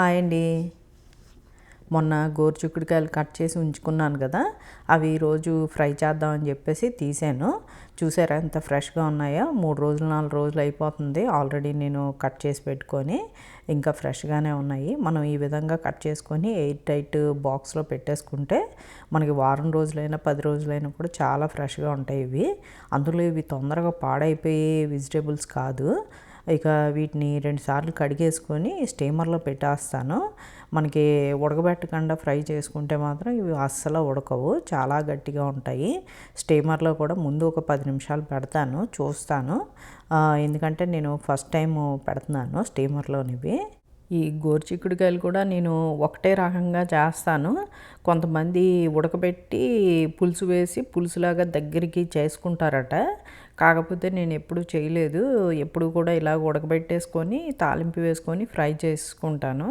Hi అండి. మొన్న గోరుచిక్కుడుకాయలు cut చేసి ఉంచుకున్నాను కదా అవి ఈరోజు ఫ్రై చేద్దామని చెప్పేసి తీసాను. చూసారా ఎంత ఫ్రెష్గా ఉన్నాయో? మూడు రోజులు నాలుగు రోజులు అయిపోతుంది. ఆల్రెడీ నేను కట్ చేసి పెట్టుకొని ఇంకా ఫ్రెష్గానే ఉన్నాయి. మనం ఈ విధంగా కట్ చేసుకొని ఎయిట్ టైట్ బాక్స్లో పెట్టేసుకుంటే మనకి వారం రోజులైనా పది రోజులైనా కూడా చాలా ఫ్రెష్గా ఉంటాయి ఇవి. అందులో ఇవి తొందరగా పాడైపోయే వెజిటేబుల్స్ కాదు. ఇక వీటిని రెండుసార్లు కడిగేసుకొని స్టీమర్లో పెట్టేస్తాను. మనకి ఉడకబెట్టకుండా ఫ్రై చేసుకుంటే మాత్రం ఇవి అస్సలు ఉడకవు చాలా గట్టిగా ఉంటాయి. స్టీమర్లో కూడా ముందు ఒక పది నిమిషాలు పెడతాను చూస్తాను. ఎందుకంటే నేను ఫస్ట్ టైం పెడుతున్నాను స్టీమర్లోనివి. ఈ గోరుచిక్కుడుకాయలు కూడా నేను ఒకటే రకంగా చేస్తాను. కొంతమంది ఉడకబెట్టి పులుసు వేసి పులుసులాగా దగ్గరికి చేసుకుంటారట. కాకపోతే నేను ఎప్పుడు చేయలేదు. ఎప్పుడు కూడా ఇలా ఉడకబెట్టేసుకొని తాలింపు వేసుకొని ఫ్రై చేసుకుంటాను.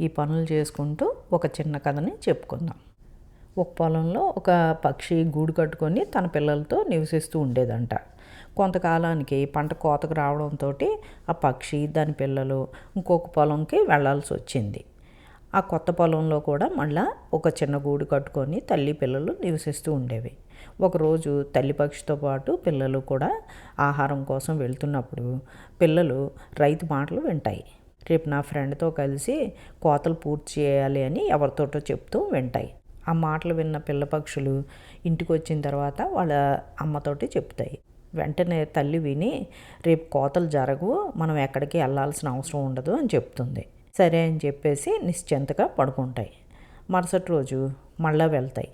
ఈ పనులు చేసుకుంటూ ఒక చిన్న కథని చెప్పుకుందాం. ఒక పొలంలో ఒక పక్షి గూడు కట్టుకొని తన పిల్లలతో నివసిస్తూ ఉండేదంట. కొంతకాలానికి పంట కోతకు రావడంతో ఆ పక్షి దాని పిల్లలు ఇంకొక పొలంకి వెళ్ళాల్సి వచ్చింది. ఆ కొత్త పొలంలో కూడా మళ్ళా ఒక చిన్న గూడు కట్టుకొని తల్లి పిల్లలు నివసిస్తూ ఉండేవి. ఒకరోజు తల్లి పక్షితో పాటు పిల్లలు కూడా ఆహారం కోసం వెళ్తున్నప్పుడు పిల్లలు రైతు మాటలు వింటాయి. రేపు నా ఫ్రెండ్తో కలిసి కోతలు పూర్తి చేయాలి అని ఎవరితోటో చెప్తూ వింటాయి. ఆ మాటలు విన్న పిల్ల పక్షులు ఇంటికి వచ్చిన తర్వాత వాళ్ళ అమ్మతోటి చెప్తాయి. వెంటనే తల్లి విని రేపు కోతలు జరగవు మనం ఎక్కడికి వెళ్ళాల్సిన అవసరం ఉండదు అని చెప్తుంది. సరే అని చెప్పేసి నిశ్చింతగా పడుకుంటాయి. మరుసటి రోజు మళ్ళా వెళ్తాయి.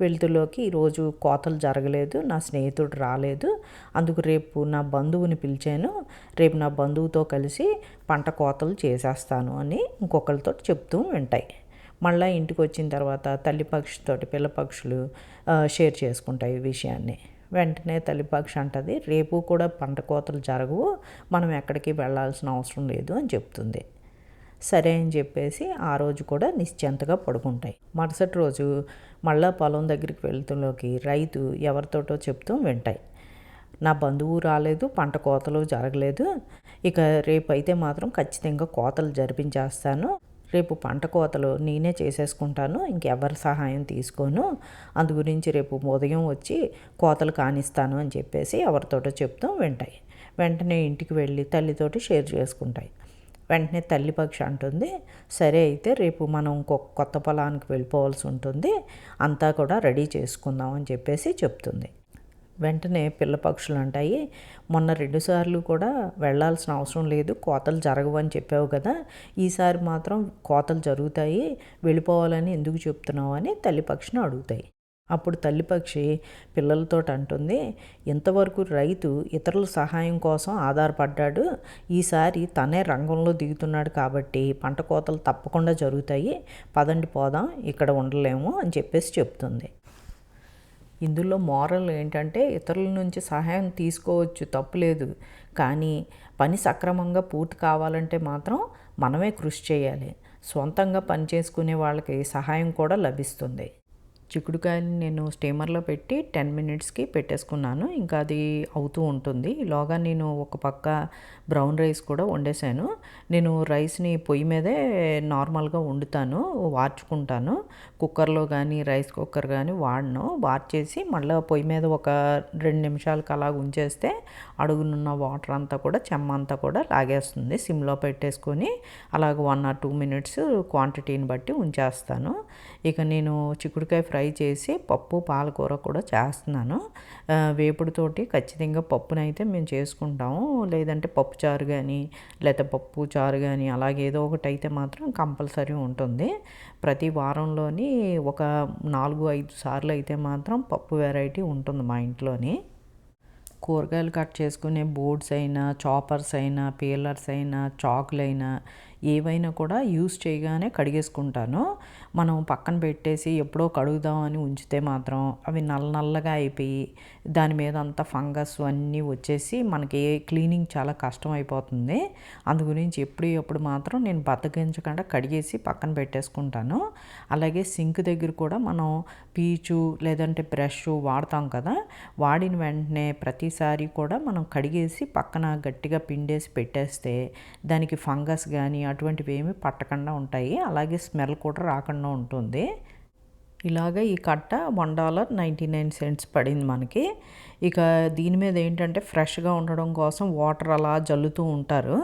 వెళ్తులోకి ఈరోజు కోతలు జరగలేదు నా స్నేహితుడు రాలేదు. అందుకు రేపు నా బంధువుని పిలిచాను. రేపు నా బంధువుతో కలిసి పంట కోతలు చేసేస్తాను అని ఇంకొకరితో చెప్తూ ఉంటాయి. మళ్ళీ ఇంటికి వచ్చిన తర్వాత తల్లి పక్షితోటి పిల్ల పక్షులు షేర్ చేసుకుంటాయి ఈ విషయాన్ని. వెంటనే తల్లిపక్షి అంటది రేపు కూడా పంట కోతలు జరగవు మనం ఎక్కడికి వెళ్ళాల్సిన అవసరం లేదు అని చెప్తుంది. సరే అని చెప్పేసి ఆ రోజు కూడా నిశ్చింతగా పడుకుంటాయి. మరుసటి రోజు మళ్ళా పొలం దగ్గరికి వెళ్తులోకి రైతు ఎవరితోటో చెప్తూ వింటాయి. నా బంధువు రాలేదు పంట కోతలు జరగలేదు. ఇక రేపైతే మాత్రం ఖచ్చితంగా కోతలు జరిపించేస్తాను. రేపు పంట కోతలు నేనే చేసేసుకుంటాను ఇంకెవరి సహాయం తీసుకోను. అందు గురించి రేపు ఉదయం వచ్చి కోతలు కానిస్తాను అని చెప్పేసి ఎవరితోటో చెప్తూ వింటాయి. వెంటనే ఇంటికి వెళ్ళి తల్లితోటి షేర్ చేసుకుంటాయి. వెంటనే తల్లి పక్షి అంటుంది. సరే అయితే రేపు మనం ఇంకొక కొత్త పొలానికి వెళ్ళిపోవాల్సి ఉంటుంది. అంతా కూడా రెడీ చేసుకుందాం అని చెప్పేసి చెప్తుంది. వెంటనే పిల్ల పక్షులు ఉంటాయి మొన్న రెండుసార్లు కూడా వెళ్ళాల్సిన అవసరం లేదు. కోతలు జరగవు అని చెప్పావు కదా. ఈసారి మాత్రం కోతలు జరుగుతాయి. వెళ్ళిపోవాలని ఎందుకు చెప్తున్నావు అని తల్లి పక్షిని అడుగుతాయి. అప్పుడు తల్లి పక్షి పిల్లలతో అంటుంది ఇంతవరకు రైతు ఇతరుల సహాయం కోసం ఆధారపడ్డాడు. ఈసారి తనే రంగంలో దిగుతున్నాడు కాబట్టి పంట కోతలు తప్పకుండా జరుగుతాయి. పదండి పోదాం ఇక్కడ ఉండలేము అని చెప్పేసి చెప్తుంది. ఇందులో మోరల్ ఏంటంటే ఇతరుల నుంచి సహాయం తీసుకోవచ్చు తప్పులేదు కానీ పని సక్రమంగా పూర్తి కావాలంటే మాత్రం మనమే కృషి చేయాలి. సొంతంగా పని చేసుకునే వాళ్ళకి సహాయం కూడా లభిస్తుంది. చిక్కుడుకాయలు నేను స్టీమర్లో పెట్టి టెన్ మినిట్స్కి పెట్టేసుకున్నాను. ఇంకా అది అవుతూ ఉంటుంది. ఈలోగా నేను ఒక పక్క బ్రౌన్ రైస్ కూడా వండేసాను. నేను రైస్ని పొయ్యి మీదే నార్మల్గా వండుతాను వార్చుకుంటాను. కుక్కర్లో కానీ రైస్ కుక్కర్ కానీ వాడను. వార్చేసి మళ్ళీ పొయ్యి మీద ఒక రెండు నిమిషాలకు అలా ఉంచేస్తే అడుగునున్న వాటర్ అంతా కూడా చెమ్మ అంతా కూడా లాగేస్తుంది. సిమ్లో పెట్టేసుకొని అలాగ వన్ ఆర్ టూ మినిట్స్ క్వాంటిటీని బట్టి ఉంచేస్తాను. ఇక నేను చిక్కుడుకాయ ఫ్రై చేసి పప్పు పాలకూర కూడా చేస్తున్నాను. వేపుడుతోటి ఖచ్చితంగా పప్పునైతే మేము చేసుకుంటాము. లేదంటే పప్పు చారు కానీ లేకపోతే పప్పు చారు కానీ అలాగే ఏదో ఒకటి అయితే మాత్రం కంపల్సరీ ఉంటుంది. ప్రతి వారంలోని ఒక నాలుగు ఐదు సార్లు అయితే మాత్రం పప్పు వెరైటీ ఉంటుంది మా ఇంట్లోని. కూరగాయలు కట్ చేసుకునే బోర్డ్స్ అయినా చాపర్స్ అయినా పీలర్స్ అయినా చాకులైనా ఏవైనా కూడా యూస్ చేయగానే కడిగేసుకుంటాను. మనం పక్కన పెట్టేసి ఎప్పుడో కడుగుదామని ఉంచితే మాత్రం అవి నల్ల నల్లగా అయిపోయి దాని మీద అంతా ఫంగస్ అన్నీ వచ్చేసి మనకి క్లీనింగ్ చాలా కష్టం అయిపోతుంది. అందు గురించి ఎప్పుడు ఎప్పుడు మాత్రం నేను బద్దగించకుండా కడిగేసి పక్కన పెట్టేసుకుంటాను. అలాగే సింక్ దగ్గర కూడా మనం పీచు లేదంటే బ్రష్ వాడతాం కదా వాడిన వెంటనే ప్రతిసారి కూడా మనం కడిగేసి పక్కన గట్టిగా పిండేసి పెట్టేస్తే దానికి ఫంగస్ కానీ అటువంటివి ఏమి పట్టకుండా ఉంటాయి. అలాగే స్మెల్ కూడా రాకుండా ఉంటుంది. ఇలాగ ఈ కట్ట one dollar ninety nine cents పడింది మనకి. ఇక దీని మీద ఏంటంటే ఫ్రెష్గా ఉండడం కోసం వాటర్ అలా జల్లుతూ ఉంటారు.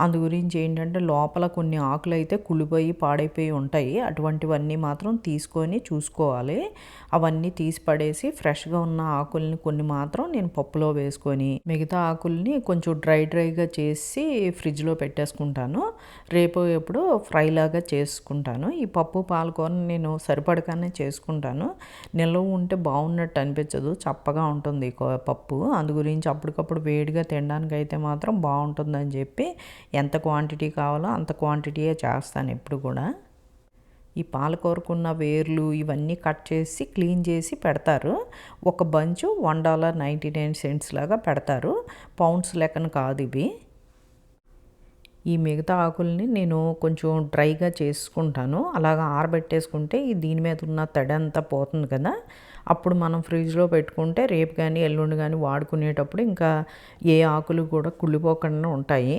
అందు గురించి ఏంటంటే లోపల కొన్ని ఆకులు అయితే కుళ్ళిపోయి పాడైపోయి ఉంటాయి. అటువంటివన్నీ మాత్రం తీసుకొని చూసుకోవాలి. అవన్నీ తీసి పడేసి ఫ్రెష్గా ఉన్న ఆకుల్ని కొన్ని మాత్రం నేను పప్పులో వేసుకొని మిగతా ఆకుల్ని కొంచెం డ్రై డ్రైగా చేసి ఫ్రిడ్జ్లో పెట్టేసుకుంటాను. రేపు ఎప్పుడు ఫ్రైలాగా చేసుకుంటాను. ఈ పప్పు పాలకూరని నేను సరిపడగానే చేసుకుంటాను. నిల్వ ఉంటే బాగున్నట్టు అనిపించదు. చప్పగా ఉంటుంది పప్పు అందు గురించి అప్పటికప్పుడు వేడిగా తినడానికి అయితే మాత్రం బాగుంటుందని చెప్పి ఎంత క్వాంటిటీ కావాలో అంత క్వాంటిటీయే చేస్తాను ఎప్పుడు కూడా. ఈ పాలకూరకున్న వేర్లు ఇవన్నీ కట్ చేసి క్లీన్ చేసి పెడతారు. ఒక bunch one dollar ninety nine cents లాగా పెడతారు. పౌండ్స్ లెక్కన కాదు ఇవి. ఈ మిగతా ఆకుల్ని నేను కొంచెం డ్రైగా చేసుకుంటాను. అలాగా ఆరబెట్టేసుకుంటే ఈ దీని మీద ఉన్న తడి అంతా పోతుంది కదా. అప్పుడు మనం ఫ్రిడ్జ్లో పెట్టుకుంటే రేపు కానీ ఎల్లుండి కానీ వాడుకునేటప్పుడు ఇంకా ఏ ఆకులు కూడా కుళ్ళిపోకుండా ఉంటాయి.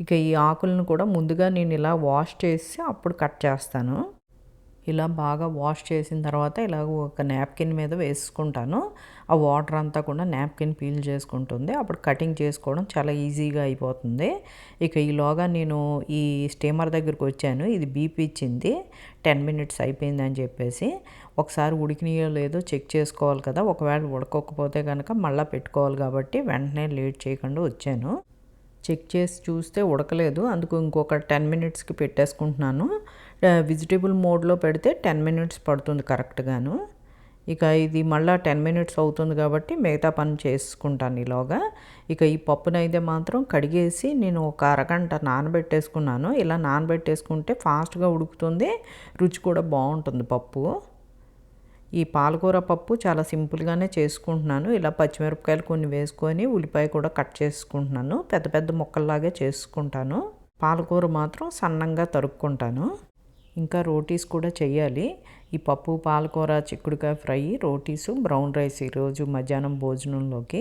ఇక ఈ ఆకులను కూడా ముందుగా నేను ఇలా వాష్ చేసి అప్పుడు కట్ చేస్తాను. ఇలా బాగా వాష్ చేసిన తర్వాత ఇలా ఒక నాప్కిన్ మీద వేసుకుంటాను. ఆ వాటర్ అంతా కూడా నాప్కిన్ పీల్ చేసుకుంటుంది. అప్పుడు కటింగ్ చేసుకోవడం చాలా ఈజీగా అయిపోతుంది. ఇక ఈలోగా నేను ఈ స్టీమర్ దగ్గరికి వచ్చాను. ఇది బీపీ ఇచ్చింది. టెన్ మినిట్స్ అయిపోయింది అని చెప్పేసి. ఒకసారి ఉడికినాయో లేదో చెక్ చేసుకోవాలి కదా. ఒకవేళ ఉడకకపోతే కనుక మళ్ళీ పెట్టుకోవాలి కాబట్టి వెంటనే లేట్ చేయకుండా వచ్చాను. చెక్ చేసి చూస్తే ఉడకలేదు. అందుకు ఇంకొక టెన్ మినిట్స్కి పెట్టేసుకుంటున్నాను. వెజిటేబుల్ మోడ్లో పెడితే టెన్ మినిట్స్ పడుతుంది కరెక్ట్గాను. ఇక ఇది మళ్ళీ టెన్ మినిట్స్ అవుతుంది కాబట్టి మిగతా పని చేసుకుంటాను ఈలోగా. ఇక ఈ పప్పునైతే మాత్రం కడిగేసి నేను ఒక అరగంట నానబెట్టేసుకున్నాను. ఇలా నానబెట్టేసుకుంటే ఫాస్ట్గా ఉడుకుతుంది రుచి కూడా బాగుంటుంది పప్పు. ఈ పాలకూర పప్పు చాలా సింపుల్గానే చేసుకుంటున్నాను. ఇలా పచ్చిమిరపకాయలు కొన్ని వేసుకొని ఉల్లిపాయ కూడా కట్ చేసుకుంటున్నాను. పెద్ద పెద్ద ముక్కల్లాగే చేసుకుంటాను. పాలకూర మాత్రం సన్నంగా తరుక్కుంటాను. ఇంకా రోటీస్ కూడా చేయాలి ఈ పప్పు పాలకూర చిక్కుడుకాయ ఫ్రై రోటీసు బ్రౌన్ రైస్ ఈరోజు మధ్యాహ్నం భోజనంలోకి.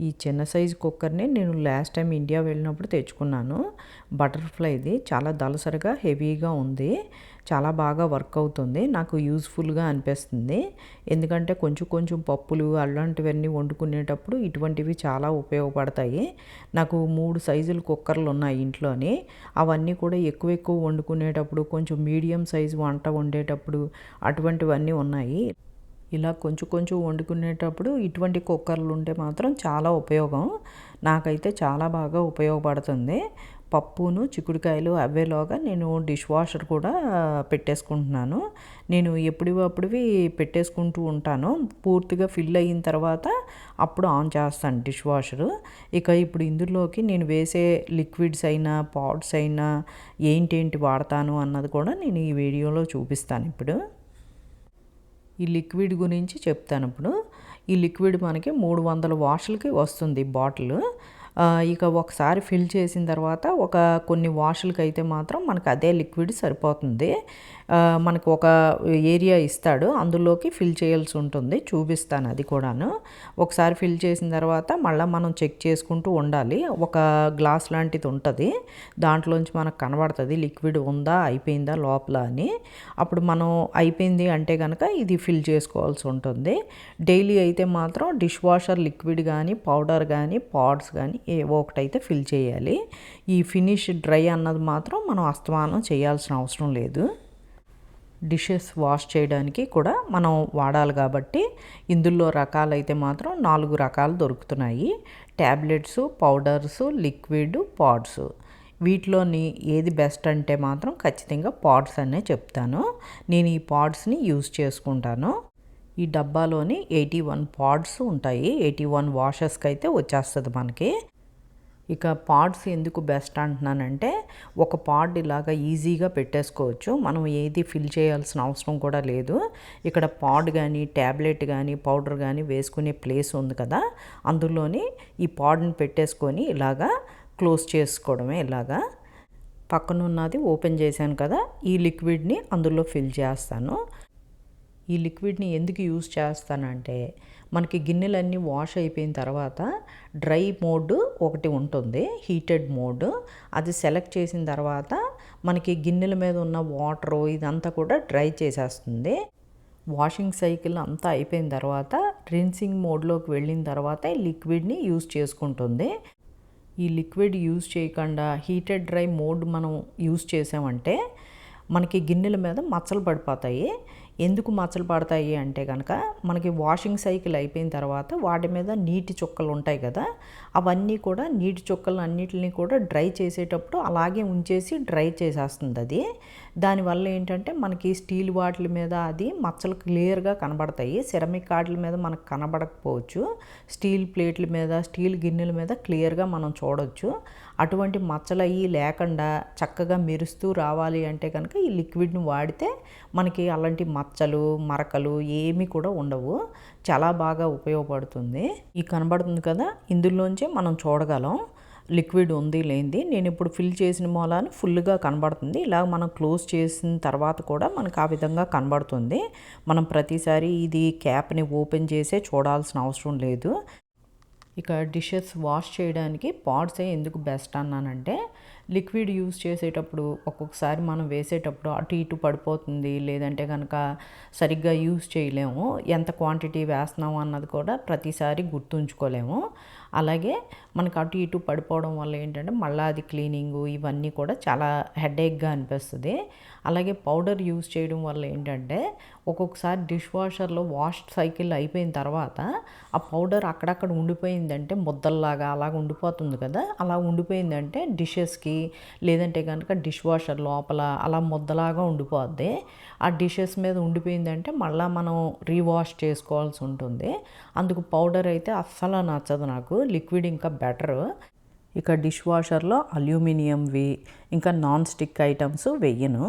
ఈ చిన్న సైజు కుక్కర్ని నేను లాస్ట్ టైం ఇండియా వెళ్ళినప్పుడు తెచ్చుకున్నాను. బటర్ఫ్లైది చాలా దలసరిగా హెవీగా ఉంది. చాలా బాగా వర్క్ అవుతుంది. నాకు యూజ్ఫుల్గా అనిపిస్తుంది. ఎందుకంటే కొంచెం కొంచెం పప్పులు అలాంటివన్నీ వండుకునేటప్పుడు ఇటువంటివి చాలా ఉపయోగపడతాయి. నాకు మూడు సైజులు కుక్కర్లు ఉన్నాయి ఇంట్లోని. అవన్నీ కూడా ఎక్కువ ఎక్కువ వండుకునేటప్పుడు కొంచెం మీడియం సైజు వంట వండేటప్పుడు అటువంటివన్నీ ఉన్నాయి. ఇలా కొంచెం కొంచెం వండుకునేటప్పుడు ఇటువంటి కుక్కర్లు ఉంటే మాత్రం చాలా ఉపయోగం. నాకైతే చాలా బాగా ఉపయోగపడుతుంది. పప్పును చిక్కుడుకాయలు అవేలోగా నేను డిష్ వాషర్ కూడా పెట్టేసుకుంటున్నాను. నేను ఎప్పుడివప్పుడివి పెట్టేసుకుంటూ ఉంటాను. పూర్తిగా ఫిల్ అయిన తర్వాత అప్పుడు ఆన్ చేస్తాను డిష్ వాషరు. ఇక ఇప్పుడు ఇందులోకి నేను వేసే లిక్విడ్స్ అయినా పాడ్స్ అయినా ఏంటేంటి వాడతాను అన్నది కూడా నేను ఈ వీడియోలో చూపిస్తాను ఇప్పుడు. ఈ లిక్విడ్ గురించి చెప్తాను ఇప్పుడు. ఈ లిక్విడ్ మనకి మూడు వందల వాషలకి వస్తుంది బాటిల్. ఇక ఒకసారి ఫిల్ చేసిన తర్వాత ఒక కొన్ని వాషులకి అయితే మాత్రం మనకు అదే లిక్విడ్ సరిపోతుంది. మనకు ఒక ఏరియా ఇస్తాడు అందులోకి ఫిల్ చేయాల్సి ఉంటుంది చూపిస్తాను అది కూడాను. ఒకసారి ఫిల్ చేసిన తర్వాత మళ్ళీ మనం చెక్ చేసుకుంటూ ఉండాలి. ఒక గ్లాస్ లాంటిది ఉంటుంది దాంట్లోంచి మనకు కనబడుతుంది లిక్విడ్ ఉందా అయిపోయిందా లోపల అని. అప్పుడు మనం అయిపోయింది అంటే కనుక ఇది ఫిల్ చేసుకోవాల్సి ఉంటుంది. డైలీ అయితే మాత్రం డిష్ వాషర్ లిక్విడ్ కానీ పౌడర్ కానీ పాడ్స్ కానీ ఏవో ఒకటైతే ఫిల్ చేయాలి. ఈ ఫినిష్ డ్రై అన్నది మాత్రం మనం అస్తమానం చేయాల్సిన అవసరం లేదు. డిషెస్ వాష్ చేయడానికి కూడా మనం వాడాలి కాబట్టి ఇందులో రకాలైతే మాత్రం నాలుగు రకాలు దొరుకుతున్నాయి. Tablets powders liquid pods. వీటిలోని ఏది బెస్ట్ అంటే మాత్రం ఖచ్చితంగా పాడ్స్ అనే చెప్తాను. నేను ఈ పాడ్స్ని యూజ్ చేసుకుంటాను. ఈ డబ్బాలోని ఎయిటీ వన్ పాడ్స్ ఉంటాయి. ఎయిటీ వన్ వాషెస్కి అయితే వచ్చేస్తుంది మనకి. ఇక పాడ్స్ ఎందుకు బెస్ట్ అంటున్నానంటే ఒక పాడ్ ఇలాగ ఈజీగా పెట్టేసుకోవచ్చు. మనం ఏది ఫిల్ చేయాల్సిన అవసరం కూడా లేదు. ఇక్కడ పాడ్ కానీ ట్యాబ్లెట్ కానీ పౌడర్ కానీ వేసుకునే ప్లేస్ ఉంది కదా. అందులోని ఈ పాడ్ని పెట్టేసుకొని ఇలాగా క్లోజ్ చేసుకోవడమే ఇలాగా. పక్కన ఉన్నది ఓపెన్ చేశాను కదా ఈ లిక్విడ్ని అందులో ఫిల్ చేస్తాను. ఈ లిక్విడ్ని ఎందుకు యూజ్ చేస్తానంటే మనకి గిన్నెలన్నీ వాష్ అయిపోయిన తర్వాత డ్రై మోడ్ ఒకటి ఉంటుంది హీటెడ్ మోడ్. అది సెలెక్ట్ చేసిన తర్వాత మనకి గిన్నెల మీద ఉన్న వాటరు ఇదంతా కూడా డ్రై చేసేస్తుంది. వాషింగ్ సైకిల్ అంతా అయిపోయిన తర్వాత రిన్సింగ్ మోడ్లోకి వెళ్ళిన తర్వాత ఈ లిక్విడ్ని యూజ్ చేసుకుంటుంది. ఈ లిక్విడ్ యూజ్ చేయకుండా హీటెడ్ డ్రై మోడ్ మనం యూజ్ చేసామంటే మనకి గిన్నెల మీద మచ్చలు పడిపోతాయి. ఎందుకు మచ్చలు పడతాయి అంటే కనుక మనకి వాషింగ్ సైకిల్ అయిపోయిన తర్వాత వాటి మీద నీటి చుక్కలు ఉంటాయి కదా అవన్నీ కూడా నీటి చుక్కలు అన్నిటిని కూడా డ్రై చేసేటప్పుడు అలాగే ఉంచేసి డ్రై చేసేస్తుంది అది. దానివల్ల ఏంటంటే మనకి స్టీల్ వాటిల మీద అది మచ్చలు క్లియర్గా కనబడతాయి సిరమిక్ వాటిల మీద మనకు కనబడకపోవచ్చు స్టీల్ ప్లేట్ల మీద స్టీల్ గిన్నెల మీద క్లియర్గా మనం చూడవచ్చు అటువంటి మచ్చలు అయ్యి లేకుండా చక్కగా మెరుస్తూ రావాలి అంటే కనుక ఈ లిక్విడ్ని వాడితే మనకి అలాంటి మచ్చలు మరకలు ఏమీ కూడా ఉండవు. చాలా బాగా ఉపయోగపడుతుంది. ఈ కనబడుతుంది కదా ఇందులోంచి మనం చూడగలం. లిక్విడ్ ఉంది లేనిది నేను ఇప్పుడు ఫిల్ చేసిన మూలాన్ని ఫుల్గా కనబడుతుంది. ఇలా మనం క్లోజ్ చేసిన తర్వాత కూడా మనకు ఆ విధంగా కనబడుతుంది. మనం ప్రతిసారి ఇది క్యాప్ని ఓపెన్ చేసే చూడాల్సిన అవసరం లేదు. ఇక డిషెస్ వాష్ చేయడానికి పాట్సే ఎందుకు బెస్ట్ అన్నానంటే లిక్విడ్ యూస్ చేసేటప్పుడు ఒక్కొక్కసారి మనం వేసేటప్పుడు అటు ఇటు పడిపోతుంది లేదంటే కనుక సరిగ్గా యూస్ చేయలేము ఎంత క్వాంటిటీ వేస్తున్నాము అన్నది కూడా ప్రతిసారి గుర్తుంచుకోలేము. అలాగే మనకు అటు ఇటు పడిపోవడం వల్ల ఏంటంటే మళ్ళీ అది క్లీనింగు ఇవన్నీ కూడా చాలా హెడేక్గా అనిపిస్తుంది. అలాగే పౌడర్ యూజ్ చేయడం వల్ల ఏంటంటే ఒక్కొక్కసారి డిష్ వాషర్లో వాష్ సైకిల్ అయిపోయిన తర్వాత ఆ పౌడర్ అక్కడక్కడ ఉండిపోయిందంటే ముద్దల్లాగా అలాగ ఉండిపోతుంది కదా. అలా ఉండిపోయిందంటే డిషెస్కి లేదంటే కనుక డిష్ వాషర్ లోపల అలా ముద్దలాగా ఉండిపోద్ది. ఆ డిషెస్ మీద ఉండిపోయిందంటే మళ్ళీ మనం రీవాష్ చేసుకోవాల్సి ఉంటుంది. అందుకు పౌడర్ అయితే అస్సలు నచ్చదు నాకు. లిక్విడ్ ఇంకా బెటర్. ఇక డిష్ వాషర్లో అల్యూమినియంవి ఇంకా నాన్ స్టిక్ ఐటమ్స్ వెయ్యను.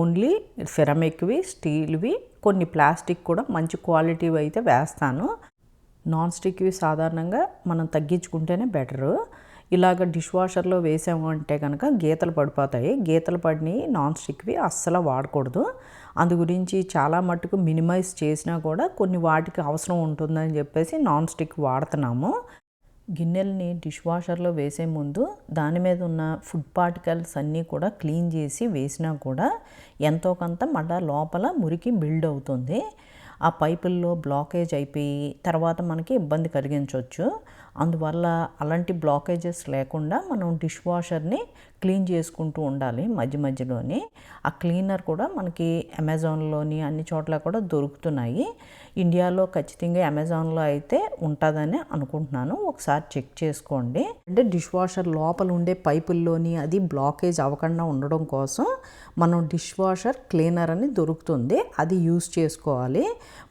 ఓన్లీ సిరమిక్వి స్టీల్వి కొన్ని ప్లాస్టిక్ కూడా మంచి క్వాలిటీవి అయితే వేస్తాను. నాన్ స్టిక్వి సాధారణంగా మనం తగ్గించుకుంటేనే బెటరు. ఇలాగ డిష్ వాషర్లో వేసాము అంటే కనుక గీతలు పడిపోతాయి. గీతలు పడినవి నాన్ స్టిక్వి అస్సలు వాడకూడదు. అందు గురించి చాలా మట్టుకు మినిమైజ్ చేసినా కూడా కొన్ని వాటికి అవసరం ఉంటుందని చెప్పేసి నాన్ స్టిక్ వాడుతున్నాము. గిన్నెల్ని డిష్ వాషర్లో వేసే ముందు దాని మీద ఉన్న ఫుడ్ పార్టికల్స్ అన్నీ కూడా క్లీన్ చేసి వేసినా కూడా ఎంతో కొంత మళ్ళా లోపల మురికి బిల్డ్ అవుతుంది. ఆ పైపుల్లో బ్లాకేజ్ అయిపోయి తర్వాత మనకి ఇబ్బంది కలిగించవచ్చు అందువల్ల అలాంటి బ్లాకేజెస్ లేకుండా మనం డిష్ వాషర్ని క్లీన్ చేసుకుంటూ ఉండాలి మధ్య మధ్యలోని. ఆ క్లీనర్ కూడా మనకి అమెజాన్లోని అన్ని చోట్ల కూడా దొరుకుతున్నాయి. ఇండియాలో ఖచ్చితంగా అమెజాన్లో అయితే ఉంటుందని అనుకుంటున్నాను. ఒకసారి చెక్ చేసుకోండి. అంటే డిష్ వాషర్ లోపల ఉండే పైపుల్లోని అది బ్లాకేజ్ అవ్వకుండా ఉండడం కోసం మనం డిష్ వాషర్ క్లీనర్ అని దొరుకుతుంది. అది యూస్ చేసుకోవాలి.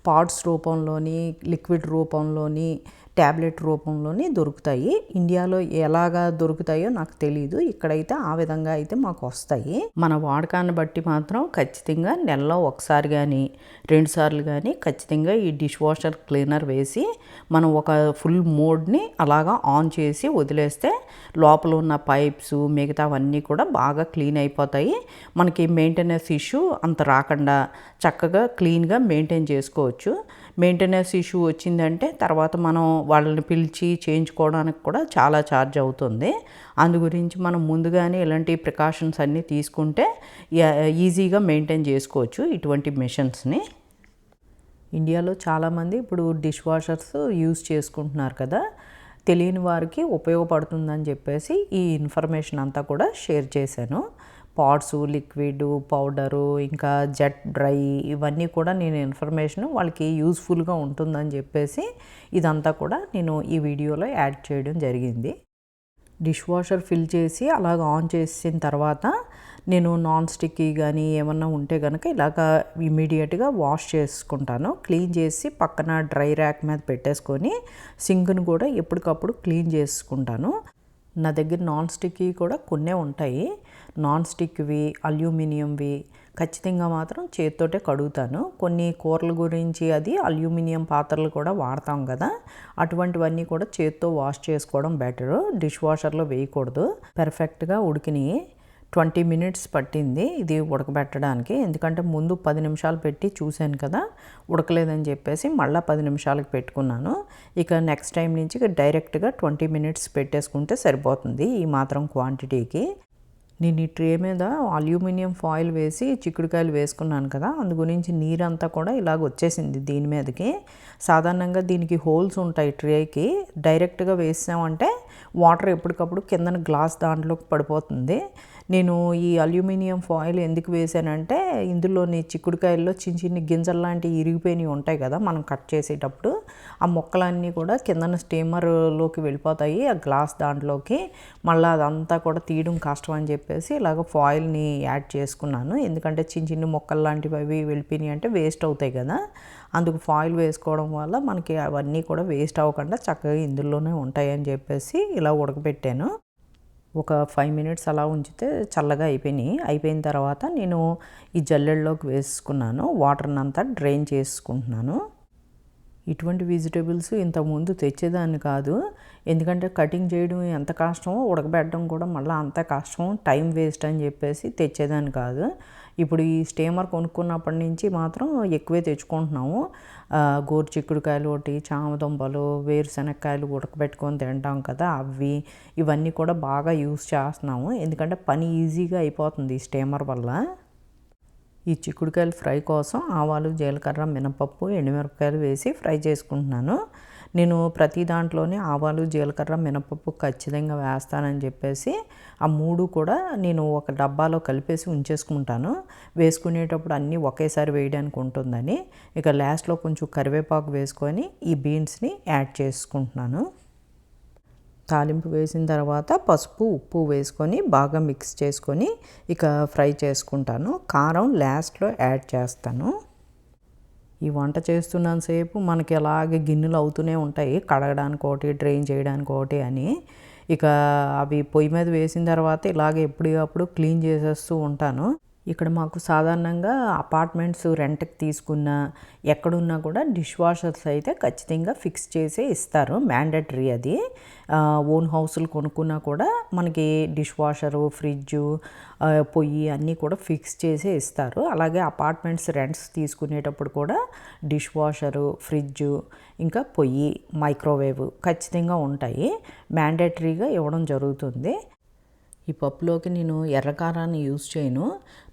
పాడ్స్ రూపంలోని లిక్విడ్ రూపంలోని ట్యాబ్లెట్ రూపంలోనే దొరుకుతాయి. ఇండియాలో ఎలాగా దొరుకుతాయో నాకు తెలియదు ఇక్కడైతే ఆ విధంగా అయితే మాకు వస్తాయి. మన వాడకాన్ని బట్టి మాత్రం ఖచ్చితంగా నెలలో ఒకసారి కానీ రెండు సార్లు కానీ ఖచ్చితంగా ఈ డిష్ వాషర్ క్లీనర్ వేసి మనం ఒక ఫుల్ మోడ్ని అలాగా ఆన్ చేసి వదిలేస్తే లోపల ఉన్న పైప్స్ మిగతావన్నీ కూడా బాగా క్లీన్ అయిపోతాయి. మనకి మెయింటెనెన్స్ ఇష్యూ అంత రాకుండా చక్కగా క్లీన్గా మెయింటైన్ చేసుకోవచ్చు. మెయింటెనెన్స్ ఇష్యూ వచ్చిందంటే తర్వాత మనం వాళ్ళని పిలిచి చేయించుకోవడానికి కూడా చాలా ఛార్జ్ అవుతుంది. అందు గురించి మనం ముందుగానే ఇలాంటి ప్రికాషన్స్ అన్నీ తీసుకుంటే ఈజీగా మెయింటైన్ చేసుకోవచ్చు ఇటువంటి మిషన్స్ని. ఇండియాలో చాలామంది ఇప్పుడు డిష్ వాషర్స్ యూజ్ చేసుకుంటున్నారు కదా. తెలియని వారికి ఉపయోగపడుతుందని చెప్పేసి ఈ ఇన్ఫర్మేషన్ అంతా కూడా షేర్ చేశాను. పాట్స్ లిక్విడ్ పౌడరు ఇంకా జెట్ డ్రై ఇవన్నీ కూడా నేను ఇన్ఫర్మేషన్ వాళ్ళకి యూస్ఫుల్గా ఉంటుందని చెప్పేసి ఇదంతా కూడా నేను ఈ వీడియోలో యాడ్ చేయడం జరిగింది. డిష్ వాషర్ ఫిల్ చేసి అలాగ ఆన్ చేసిన తర్వాత నేను నాన్ స్టిక్కీ కానీ ఏమన్నా ఉంటే కనుక ఇలాగ ఇమీడియట్గా వాష్ చేసుకుంటాను. క్లీన్ చేసి పక్కన డ్రై ర్యాక్ మీద పెట్టేసుకొని సింక్ను కూడా ఎప్పటికప్పుడు క్లీన్ చేసుకుంటాను. నా దగ్గర నాన్ స్టిక్కీ కూడా కొన్నే ఉంటాయి. నాన్ స్టిక్వి అల్యూమినియంవి ఖచ్చితంగా మాత్రం చేతితోటే కడుగుతాను. కొన్ని కూరల గురించి అది అల్యూమినియం పాత్రలు కూడా వాడతాం కదా అటువంటివన్నీ కూడా చేతితో వాష్ చేసుకోవడం బెటర్. డిష్ వాషర్లో వేయకూడదు. పెర్ఫెక్ట్గా ఉడికినాయి ట్వంటీ మినిట్స్ పట్టింది ఇది ఉడకబెట్టడానికి. ఎందుకంటే ముందు పది నిమిషాలు పెట్టి చూశాను కదా ఉడకలేదని చెప్పేసి మళ్ళీ పది నిమిషాలకు పెట్టుకున్నాను. ఇక నెక్స్ట్ టైం నుంచి ఇక డైరెక్ట్గా ట్వంటీ మినిట్స్ పెట్టేసుకుంటే సరిపోతుంది ఈ మాత్రం క్వాంటిటీకి. నేను ఈ ట్రే మీద అల్యూమినియం ఫాయిల్ వేసి చిక్కుడుకాయలు వేసుకున్నాను కదా అందు గురించి నీరంతా కూడా ఇలాగ వచ్చేసింది దీని మీదకి. సాధారణంగా దీనికి హోల్స్ ఉంటాయి ట్రేకి డైరెక్ట్గా వేసామంటే వాటర్ ఎప్పటికప్పుడు కిందన గ్లాస్ దాంట్లోకి పడిపోతుంది. నేను ఈ అల్యూమినియం ఫాయిల్ ఎందుకు వేసానంటే ఇందులోని చిక్కుడుకాయల్లో చిన్న చిన్న గింజలు లాంటివి ఇరిగిపోయినవి ఉంటాయి కదా మనం కట్ చేసేటప్పుడు. ఆ మొక్కలన్నీ కూడా కిందన స్టీమర్లోకి వెళ్ళిపోతాయి ఆ గ్లాస్ దాంట్లోకి. మళ్ళీ అదంతా కూడా తీయడం కష్టం అని చెప్పేసి ఇలాగ ఫాయిల్ని యాడ్ చేసుకున్నాను. ఎందుకంటే చిన్న చిన్న మొక్కలు లాంటివి అవి వెళ్ళిపోయినాయి అంటే వేస్ట్ అవుతాయి కదా. అందుకు ఫాయిల్ వేసుకోవడం వల్ల మనకి అవన్నీ కూడా వేస్ట్ అవ్వకుండా చక్కగా ఇందులోనే ఉంటాయని చెప్పేసి ఇలా ఉడకబెట్టాను. ఒక ఫైవ్ మినిట్స్ అలా ఉంచితే చల్లగా అయిపోయినాయి. అయిపోయిన తర్వాత నేను ఈ జల్లెడలోకి వేసుకున్నాను. వాటర్ని అంతా డ్రైన్ చేసుకుంటున్నాను. ఇటువంటి వెజిటేబుల్స్ ఇంతకుముందు తెచ్చేదాన్ని కాదు. ఎందుకంటే కటింగ్ చేయడం ఎంత కష్టమో ఉడకబెట్టడం కూడా మళ్ళీ అంత కష్టం టైం వేస్ట్ అని చెప్పేసి తెచ్చేదాన్ని కాదు. ఇప్పుడు ఈ స్టీమర్ కొనుక్కున్నప్పటి నుంచి మాత్రం ఎక్కువే తెచ్చుకుంటున్నాము. గోరు చిక్కుడుకాయలు ఒకటి చామదుంపలు వేరుశనగకాయలు ఉడకబెట్టుకొని తింటాం కదా అవి ఇవన్నీ కూడా బాగా యూస్ చేస్తున్నాము. ఎందుకంటే పని ఈజీగా అయిపోతుంది ఈ స్టీమర్ వల్ల. ఈ చిక్కుడుకాయలు ఫ్రై కోసం ఆవాలు జీలకర్ర మినపప్పు ఎండుమిరపకాయలు వేసి ఫ్రై చేసుకుంటున్నాను. నేను ప్రతి దాంట్లోనే ఆవాలు జీలకర్ర మినపప్పు ఖచ్చితంగా వేస్తానని చెప్పేసి ఆ మూడు కూడా నేను ఒక డబ్బాలో కలిపేసి ఉంచేసుకుంటాను. వేసుకునేటప్పుడు అన్నీ ఒకేసారి వేయడానికి ఉంటుందని. ఇక లాస్ట్లో కొంచెం కరివేపాకు వేసుకొని ఈ బీన్స్ని యాడ్ చేసుకుంటున్నాను. తాలింపు వేసిన తర్వాత పసుపు ఉప్పు వేసుకొని బాగా మిక్స్ చేసుకొని ఇక ఫ్రై చేసుకుంటాను. కారం లాస్ట్లో యాడ్ చేస్తాను. ఈ వంట చేస్తున్నంతసేపు మనకి అలాగే గిన్నెలు అవుతూనే ఉంటాయి. కడగడానికి ఒకటి డ్రైన్ చేయడానికి ఒకటి అని. ఇక అవి పొయ్యి మీద వేసిన తర్వాత ఇలాగే ఎప్పటికప్పుడు క్లీన్ చేసేస్తూ ఉంటాను. ఇక్కడ మాకు సాధారణంగా అపార్ట్మెంట్స్ రెంట్కి తీసుకున్న ఎక్కడున్నా కూడా డిష్ వాషర్స్ అయితే ఖచ్చితంగా ఫిక్స్ చేసే ఇస్తారు. మ్యాండటరీ అది. ఓన్ హౌస్లు కొనుక్కున్నా కూడా మనకి డిష్ వాషరు ఫ్రిడ్జ్ పొయ్యి అన్నీ కూడా ఫిక్స్ చేసే ఇస్తారు. అలాగే అపార్ట్మెంట్స్ రెంట్స్ తీసుకునేటప్పుడు కూడా డిష్ వాషరు ఫ్రిడ్జ్ ఇంకా పొయ్యి మైక్రోవేవ్ ఖచ్చితంగా ఉంటాయి. మ్యాండటరీగా ఇవ్వడం జరుగుతుంది. ఈ పప్పులోకి నేను ఎర్ర కారాన్ని యూజ్ చేయను.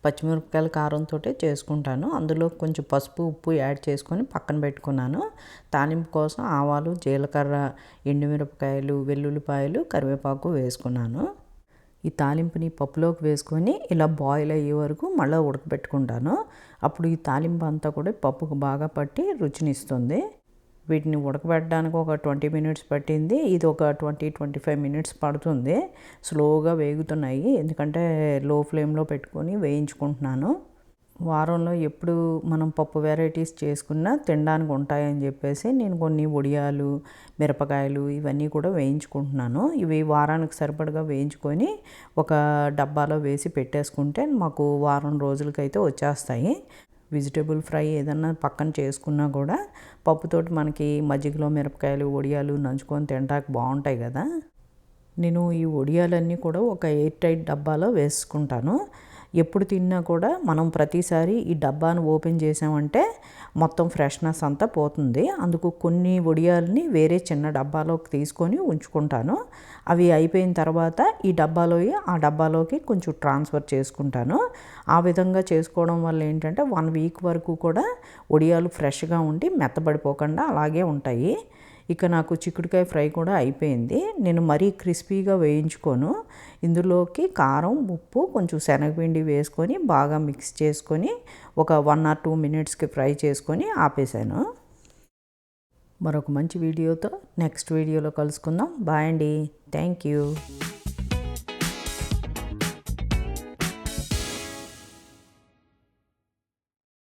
పచ్చిమిరపకాయల కారంతో చేసుకుంటాను. అందులో కొంచెం పసుపు ఉప్పు యాడ్ చేసుకొని పక్కన పెట్టుకున్నాను. తాలింపు కోసం ఆవాలు జీలకర్ర ఎండుమిరపకాయలు వెల్లుల్లిపాయలు కరివేపాకు వేసుకున్నాను. ఈ తాలింపుని పప్పులోకి వేసుకొని ఇలా బాయిల్ అయ్యే వరకు మళ్ళీ ఉడకబెట్టుకుంటాను. అప్పుడు ఈ తాలింపు అంతా కూడా పప్పుకు బాగా పట్టి రుచినిస్తుంది. వీటిని ఉడకబెట్టడానికి ఒక ట్వంటీ మినిట్స్ పట్టింది. ఇది ఒక ట్వంటీ ట్వంటీ ఫైవ్ మినిట్స్ పడుతుంది. స్లోగా వేగుతున్నాయి. ఎందుకంటే లో ఫ్లేమ్లో పెట్టుకొని వేయించుకుంటున్నాను. వారంలో ఎప్పుడు మనం పప్పు వెరైటీస్ చేసుకున్నా తినడానికి ఉంటాయని చెప్పేసి నేను కొన్ని వడియాలు మిరపకాయలు ఇవన్నీ కూడా వేయించుకుంటున్నాను. ఇవి వారానికి సరిపడగా వేయించుకొని ఒక డబ్బాలో వేసి పెట్టేసుకుంటే మాకు వారం రోజులకైతే వచ్చేస్తాయి. వెజిటేబుల్ ఫ్రై ఏదన్నా పక్కన చేసుకున్నా కూడా పప్పుతోటి మనకి మజ్జిగలో మిరపకాయలు వడియాలు నంచుకొని తినడానికి బాగుంటాయి కదా. నేను ఈ వడియాలన్నీ కూడా ఒక ఎయిట్ టైట్ డబ్బాలో వేసుకుంటాను. ఎప్పుడు తిన్నా కూడా మనం ప్రతిసారి ఈ డబ్బాను ఓపెన్ చేసామంటే మొత్తం ఫ్రెష్నెస్ అంతా పోతుంది. అందుకు కొన్ని వడియాలని వేరే చిన్న డబ్బాలోకి తీసుకొని ఉంచుకుంటాను. అవి అయిపోయిన తర్వాత ఈ డబ్బాలో ఆ డబ్బాలోకి కొంచెం ట్రాన్స్ఫర్ చేసుకుంటాను. ఆ విధంగా చేసుకోవడం వల్ల ఏంటంటే వన్ వీక్ వరకు కూడా వడియాలు ఫ్రెష్గా ఉండి మెత్తబడిపోకుండా అలాగే ఉంటాయి. ఇక నాకు చిక్కుడుకాయ ఫ్రై కూడా అయిపోయింది. నేను మరీ క్రిస్పీగా వేయించుకోను. ఇందులోకి కారం ఉప్పు కొంచెం శనగపిండి వేసుకొని బాగా మిక్స్ చేసుకొని ఒక వన్ ఆర్ టూ మినిట్స్కి ఫ్రై చేసుకొని ఆపేసాను మరొక మంచి వీడియోతో నెక్స్ట్ వీడియోలో కలుసుకుందాం. బాయ్ అండి. Thank you.